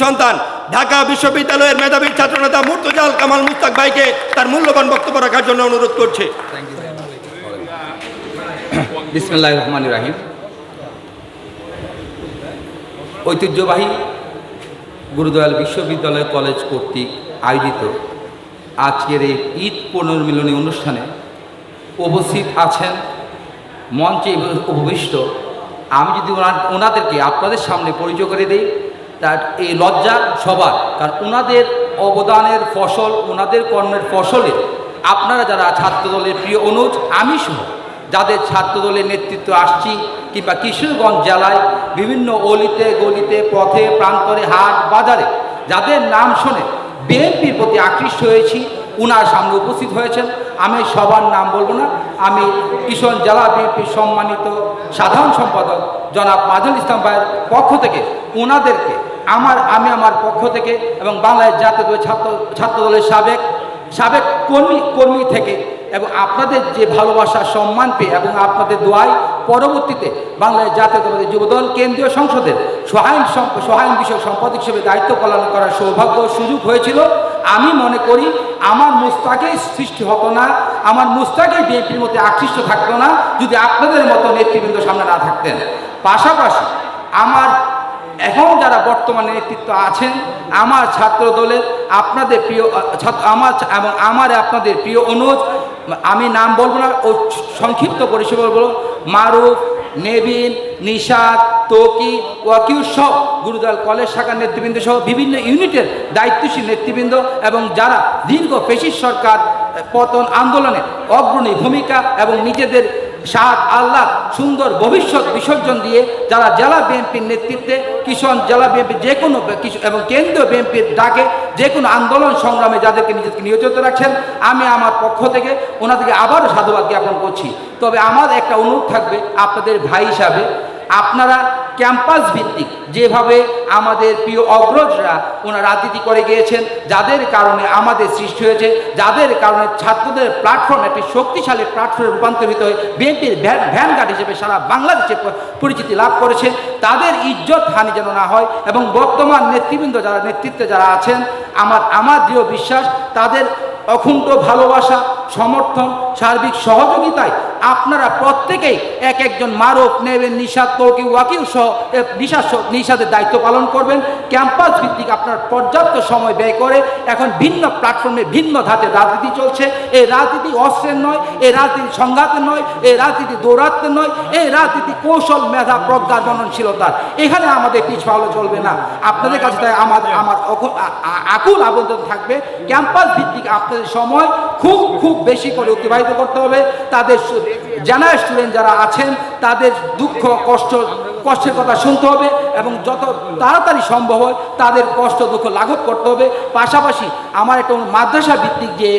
সন্তান। ঢাকা বিশ্ববিদ্যালয়ের মেধাবী ছাত্রনেতা মুর্তজাল কামাল মুস্তাক ভাইকে তার মূল্যবান বক্তব্য রাখার জন্য অনুরোধ করছে। রহমান রাহিম। ঐতিহ্যবাহী গুরুদয়াল বিশ্ববিদ্যালয় কলেজ কর্তৃক আয়োজিত আজকের এই ঈদ পুনর্মিলনী অনুষ্ঠানে উপস্থিত আছেন মঞ্চে উপবিষ্ট। আমি যদি ওনা- ওনাদেরকে আপনাদের সামনে পরিচয় করে দিই তার এই লজ্জা সবার। কারণ ওনাদের অবদানের ফসল ওনাদের কর্মের ফসলে আপনারা যারা ছাত্রদলের প্রিয় অনুজ, আমি সহ যাদের ছাত্রদলের নেতৃত্ব আসছি, কিংবা কিশোরগঞ্জ জেলায় বিভিন্ন অলিতে, গলিতে, পথে, প্রান্তরে, হাট, বাজারে যাদের নাম শুনে বিএনপির প্রতি আকৃষ্ট হয়েছি, উনার সামনে উপস্থিত হয়েছেন। আমি সবার নাম বলব না, আমি কিশোর জেলা বিএনপির সম্মানিত সাধারণ সম্পাদক জনাব মাজুল ইসলাম ভাইয়ের পক্ষ থেকে ওনাদেরকে আমার, আমি আমার পক্ষ থেকে এবং বাংলাদেশ জাতীয় দলের ছাত্র, ছাত্রদলের সাবেক সাবেক কর্মী কর্মী থেকে এবং আপনাদের যে ভালোবাসা, সম্মান পেয়ে এবং আপনাদের দোয়াই পরবর্তীতে বাংলাদেশ জাতীয়তাবাদী যুবদল কেন্দ্রীয় সংসদের সহায়ন সহায়ন বিষয়ক সম্পাদক হিসেবে দায়িত্ব পালন করার সৌভাগ্য সুযোগ হয়েছিল। আমি মনে করি আমার মুস্তাকেই সৃষ্টি হতো না, আমার মুস্তাকেই বিএনপির মধ্যে আকৃষ্ট থাকতো না যদি আপনাদের মতো নেতৃবৃন্দ সামনে না থাকতেন। পাশাপাশি আমার এখন যারা বর্তমানে নেতৃত্ব আছেন, আমার ছাত্র দলের আপনাদের প্রিয় আমার এবং আমার আপনাদের প্রিয় অনুজ, আমি নাম বলব না, ও সংক্ষিপ্ত পরিষেবা বলব, মারুফ নেবিন নিশাদ, তকি ওয়াকিউ সহ গুরুদয়াল কলেজ শাখার নেতৃবৃন্দ সহ বিভিন্ন ইউনিটের দায়িত্বশীল নেতৃবৃন্দ এবং যারা দীর্ঘ পেশির সরকার পতন আন্দোলনে অগ্রণী ভূমিকা এবং নিজেদের সাত আল্লাহ সুন্দর ভবিষ্যৎ বিসর্জন দিয়ে যারা জেলা বিএনপির নেতৃত্বে, কিষণ জেলা বিএনপি যে কোনো এবং কেন্দ্রীয় বিএনপির ডাকে যে কোনো আন্দোলন সংগ্রামে যাদেরকে নিজেকে নিয়োজিত রাখছেন, আমি আমার পক্ষ থেকে ওনাদেরকে আবারও সাধুবাদ জ্ঞাপন করছি। তবে আমার একটা অনুরোধ থাকবে আপনাদের ভাই হিসাবে, আপনারা ক্যাম্পাস ভিত্তিক যেভাবে আমাদের প্রিয় অগ্রজরা ওনারা রাজনীতি করে গিয়েছেন, যাদের কারণে আমাদের সৃষ্টি হয়েছে, যাদের কারণে ছাত্রদের প্ল্যাটফর্ম একটি শক্তিশালী প্ল্যাটফর্মে রূপান্তরিত হয়ে বিএনপির ভ্যানগার্ড হিসেবে সারা বাংলাদেশে পরিচিতি লাভ করেছে। তাদের ইজ্জত হানি যেন না হয় এবং বর্তমান নেতৃবৃন্দ যারা, নেতৃত্বে যারা আছেন, আমার আমার দৃঢ় বিশ্বাস, তাদের অকুণ্ঠ ভালোবাসা, সমর্থন, সার্বিক সহযোগিতায় আপনারা প্রত্যেকেই এক একজন মারক নেবেন, নিষাদ তৌকি ওয়াকিল সহ সহ- নিশাদের দায়িত্ব পালন করবেন। ক্যাম্পাস ভিত্তিক আপনার পর্যাপ্ত সময় ব্যয় করে এখন ভিন্ন প্ল্যাটফর্মে ভিন্ন ধাতে রাজনীতি চলছে। এই রাজনীতি অস্ত্রের নয়, এই রাজনীতি সংঘাতের নয়, এই রাজনীতি দৌরাত্মের নয়, এই রাজনীতি কৌশল, মেধা, প্রজ্ঞা, জননশীলতার। এখানে আমাদের পিছ ভালো চলবে না। আপনাদের কাছে তাই আমার আমার আকুল আবেদন থাকবে। ক্যাম্পাস ভিত্তিক আপনাদের সময় খুব খুব বেশি করে অতিবাহিত করতে হবে। তাদের জানা স্টুডেন্ট যারা আছেন, তাদের দুঃখ, কষ্ট, কষ্টের কথা শুনতে হবে এবং যত তাড়াতাড়ি সম্ভব হয়, তাদের কষ্ট দুঃখ লাঘব করতে হবে। পাশাপাশি আমার একটা মাদ্রাসা ভিত্তিক যে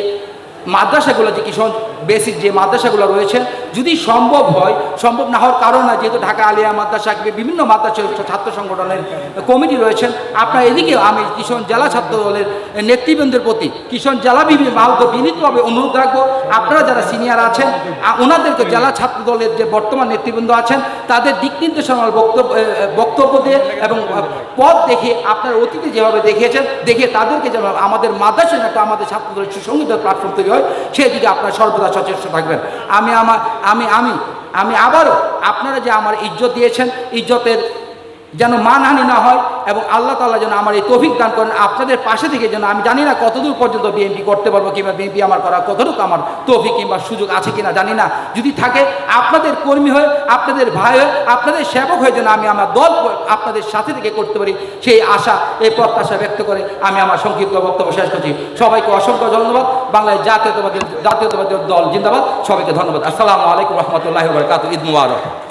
মাদ্রাসাগুলো যে কিশোর বেসিক যে মাদ্রাসাগুলো রয়েছে, যদি সম্ভব হয়, সম্ভব না হওয়ার কারণ না, যেহেতু ঢাকা আলিয়া মাদ্রাসা বিভিন্ন মাদ্রাসা ছাত্র সংগঠনের কমিটি রয়েছেন আপনার এদিকে আমি কিশোর জেলা ছাত্র দলের নেতৃবৃন্দের প্রতি কিশোর জেলা বিভিন্ন আহত বিনীতভাবে অনুরোধ রাখব, আপনারা যারা সিনিয়র আছেন ওনাদেরকে জেলা ছাত্র দলের যে বর্তমান নেতৃবৃন্দ আছেন, তাদের দিক নির্দেশনার বক্তব্য বক্তব্য দিয়ে এবং পথ দেখে আপনার অতীতে যেভাবে দেখিয়েছেন দেখে তাদেরকে যেন আমাদের মাদ্রাসা একটা আমাদের ছাত্র দলের সুসংগীত প্ল্যাটফর্ম তৈরি হয় সেই দিকে আপনার সর্বদা সচেষ্ট থাকবেন। আমি আমার, আমি আমি আমি আবারও আপনারা যে আমার ইজ্জত দিয়েছেন, ইজ্জতের যেন মানহানি না হয় এবং আল্লাহ তাআলা যেন আমার এই তৌফিক দান করেন। আপনাদের পাশে থেকে যেন আমি জানি না কতদূর পর্যন্ত বিএনপি করতে পারব কিংবা বিএনপি আমার করা কতটুকু আমার তৌফিক কিংবা সুযোগ আছে কিনা জানি না। যদি থাকে, আপনাদের কর্মী হয়ে, আপনাদের ভাই হয়ে, আপনাদের সেবক হয়ে যেন আমি আমার দল আপনাদের সাথে থেকে করতে পারি, সেই আশা, এই প্রত্যাশা ব্যক্ত করে আমি আমার সংক্ষিপ্ত বক্তব্য শেষ করছি। সবাইকে অসংখ্য ধন্যবাদ। বাংলাদেশ জাতীয়তাবাদী জাতীয়তাবাদী দল জিন্দাবাদ। সবাইকে ধন্যবাদ। আসসালামু আলাইকুম রহমতুল্লাহ বরকাত ঈদ মুবারক।